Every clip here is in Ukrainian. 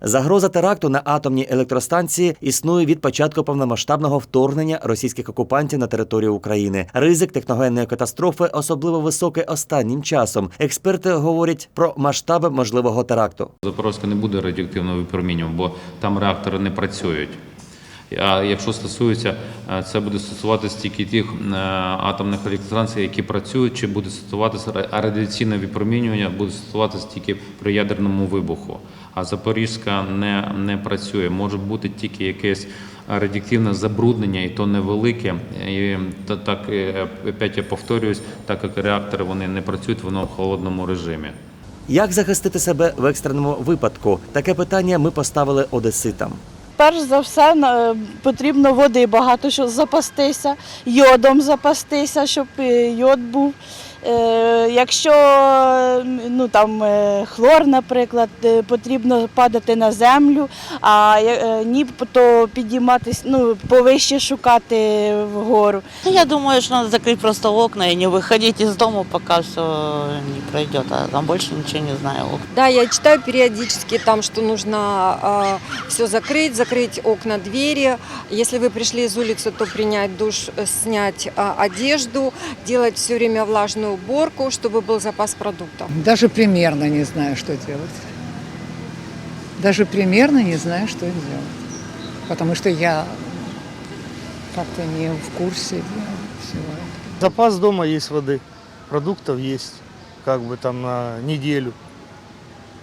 Загроза теракту на атомній електростанції існує від початку повномасштабного вторгнення російських окупантів на територію України. Ризик техногенної катастрофи особливо високий останнім часом. Експерти говорять про масштаби можливого теракту. Запорозька не буде радіоактивного випромінювання, бо там реактори не працюють. А якщо стосується, е, це буде стосуватися тільки тих е, атомних електростанцій, які працюють, чи буде стосуватися а радіаційне випромінювання буде стосуватися тільки при ядерному вибуху. А Запорізька не, не працює. Може бути тільки якесь радіоактивне забруднення, і то невелике. І так е, опять я повторююсь, так як реактори вони не працюють, воно в холодному режимі. Як захистити себе в екстреному випадку? Таке питання ми поставили одеситам. Перш за все на- потрібно води багато, щоб запастися, йодом запастися, щоб е, йод був. Е, Якщо ну, там, е, хлор, наприклад, е, потрібно падати на землю, а е, ні, то підійматися, ну, повище шукати вгору. Ну, Я думаю, что надо закрыть просто окна и не выходить из дома, пока все не пройдет. А там больше ничего не знаю. Да, я читаю периодически там, что нужно все закрыть, закрыть окна, двери. Если вы пришли из улицы, то принять душ, э, снять а, одежду, делать все время влажную уборку, чтобы был запас продуктов. Даже примерно не знаю, что делать. Даже примерно не знаю, что делать. Потому что я как-то не в курсе всего этого. Запас дома есть воды, продуктов есть, как бы там на неделю.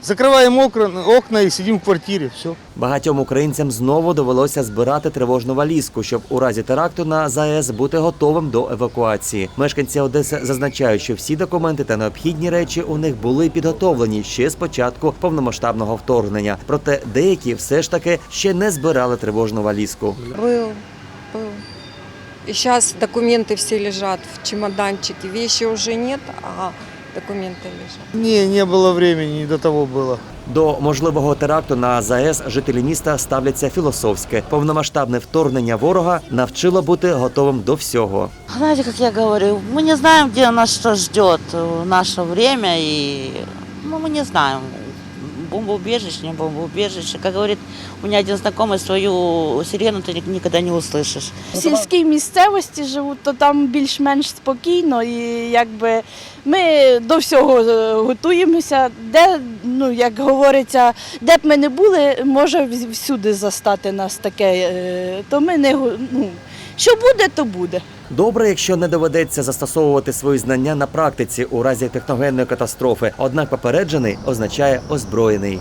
Закрываем окна, окна и сидим в квартире, все. Багатьом українцям знову довелося збирати тривожну валізку, щоб у разі теракту на ЗАЕС бути готовим до евакуації. Мешканці Одеси зазначають, що всі документи та необхідні речі у них були підготовлені ще з початку повномасштабного вторгнення. Проте деякі все ж таки ще не збирали тривожну валізку. Был, был. И сейчас документы все лежат в чемоданчике. Вещи уже нет, а документы лежат. Не, не было времени, не до того было. До можливого теракту на ЗАЕС жителі міста ставляться філософське. Повномасштабне вторгнення ворога навчило бути готовим до всього. Знаете, как я говорю, мы не знаем, где нас что ждет в наше время, и ну, мы не знаем. Бомбоубежище, не бомбоубежище. Как говорит у меня один знакомый, свою сирену ты ник- никогда не услышишь. В сільській місцевості живуть, то там більш-менш спокійно і якби ми до всього е, готуємося. Де, ну як говориться, де б ми не були, може вс- всюди застати нас таке. е, То ми не го- ну, що буде, то буде. Добре, якщо не доведеться застосовувати свої знання на практиці у разі техногенної катастрофи. Однак попереджений означає озброєний.